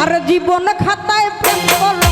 আর জীবন খাতায় প্রেম করো।